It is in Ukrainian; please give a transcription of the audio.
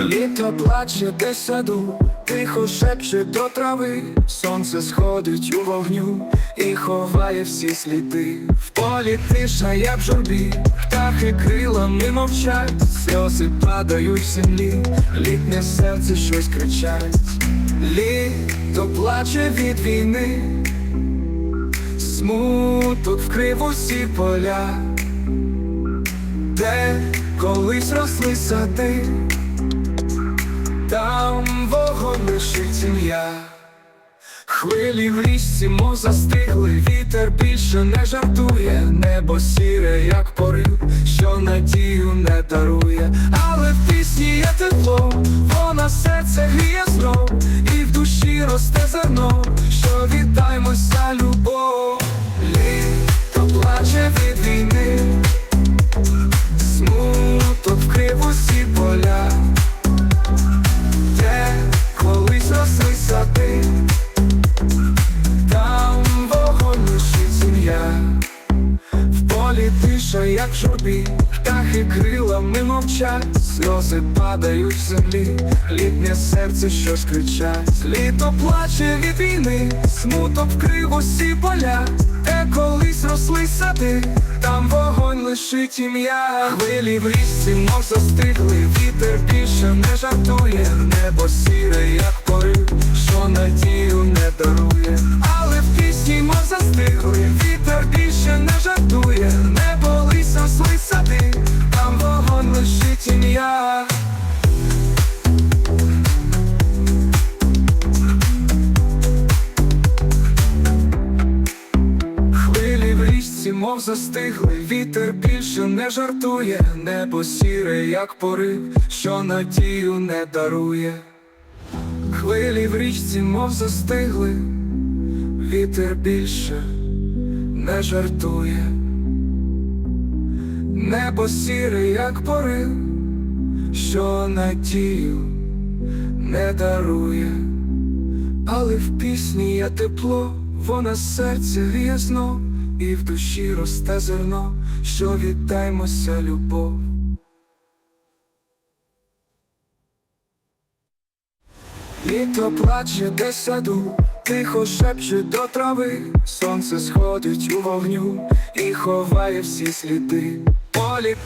Літо плаче в саду, тихо шепче до трави, сонце сходить у вогню і ховає всі сліди. В полі тиша, як в журбі, птахи крилами мовчать, сльози падають в землі, літнє серце щось кричать. Літо плаче від війни, смуток вкрив усі поля, де колись росли сади. Сім'я, хвилі в річці мов застигли, вітер більше не жартує, небо сіре, як порив, що надію не дарує, але в пісні є тепло, вона як в журбі, птахи крилами мовчать, сльози падають в землі, літнє серце щось кричать, літо плаче від війни, смуток вкрив усі поля, де колись росли сади, там вогонь лишить ім'я, хвилі в річці, мов застигли, вітер більше не жартує, небо сіре, як порив, що надію не дарує, мов застигли, вітер більше не жартує, небо сіре, як порив, що надію не дарує. Хвилі в річці, мов застигли, вітер більше не жартує, небо сіре, як порив, що надію не дарує. Але в пісні є тепло, вона серце гріє знов, і в душі росте зерно, що віддаймося любов. Літо плаче десь саду, тихо шепче до трави, сонце сходить у вогню і ховає всі сліди. Полі